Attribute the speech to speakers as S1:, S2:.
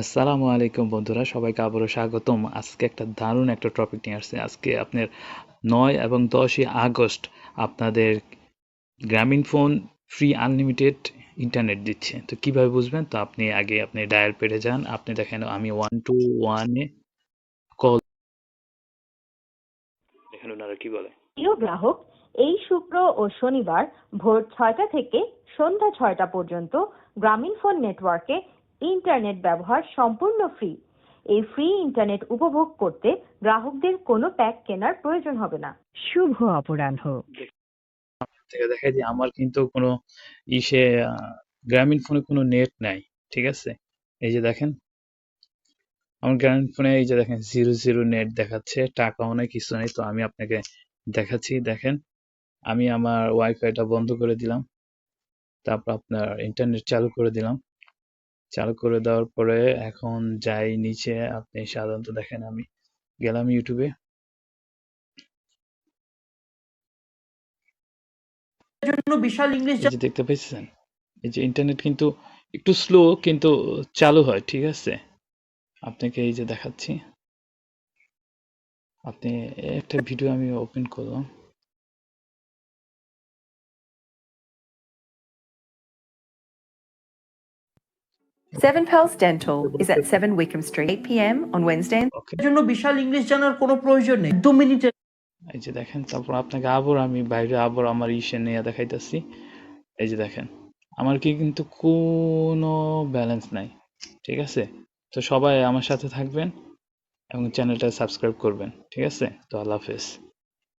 S1: আসসালামু আলাইকুম বন্ধুরা, সবাইকে আবারও স্বাগতম। আজকে একটা দারুণ একটা টপিক নিয়ে আসছে। আজকে আপনার নয় এবং দশই আগস্ট আপনাদের গ্রামীণ ফোন ফ্রি আনলিমিটেড ইন্টারনেট দিচ্ছে। তো কীভাবে বুঝবেন? তো আপনি আগে আপনি ডায়াল পেডে যান। আপনি দেখেন, আমি ওয়ান টু ওয়ানে কল দেখেন ওনারা কি বলে।
S2: প্রিয় গ্রাহক, এই শুক্র ও শনিবার ভোর ছয়টা থেকে সন্ধ্যা ছয়টা পর্যন্ত গ্রামীণ ফোন নেটওয়ার্কে ইন্টারনেট ব্যবহার সম্পূর্ণ ফ্রি এই ফ্রি ইন্টারনেট উপভোগ করতে গ্রাহকদের কোনো প্যাক কেনার প্রয়োজন হবে না। শুভ অপরাহ্ন।
S1: থেকে দেখা যায় আমার কিন্তু কোনো ইসে গ্রামীণ ফোনে কোনো নেট নাই ঠিক আছে? এই যে দেখেন আমার গ্রামীণ ফোনে এই যে দেখেন জিরো জিরো নেট দেখাচ্ছে টাকাও নেই কিছু নেই তো আমি আপনাকে দেখাচ্ছি দেখেন। আমি আমার ওয়াইফাইটা বন্ধ করে দিলাম তারপর আপনার ইন্টারনেট চালু করে দিলাম। চালু করে দেওয়ার পরে এখন যাই নিচে আপনি সাধারণত দেখেন আমি গেলাম ইউটিউবে
S3: জন্য বিশাল ইংলিশ
S1: দেখতে পেয়েছেন এই যে ইন্টারনেট কিন্তু একটু স্লো কিন্তু চালু হয় ঠিক আছে? আপনাকে এই যে দেখাচ্ছি। আপনি একটা ভিডিও আমি ওপেন করলাম।
S4: Seven Pals Dental is at 7 Wickham Street, 8 pm on Wednesday.
S1: ওকে
S3: জন্য বিশাল ইংলিশ জানার কোনো প্রয়োজন নেই। দু মিনিটে
S1: এই যে দেখেন তারপর আপনাকে আবার আমি বাইরে আবার আমার ইসে নিয়ে দেখাইতেছি। এই যে দেখেন আমার কি কিন্তু কোনো ব্যালেন্স নাই ঠিক আছে? তো সবাই আমার সাথে থাকবেন এবং চ্যানেলটা সাবস্ক্রাইব করবেন ঠিক আছে? তো আল্লাহ হাফেজ।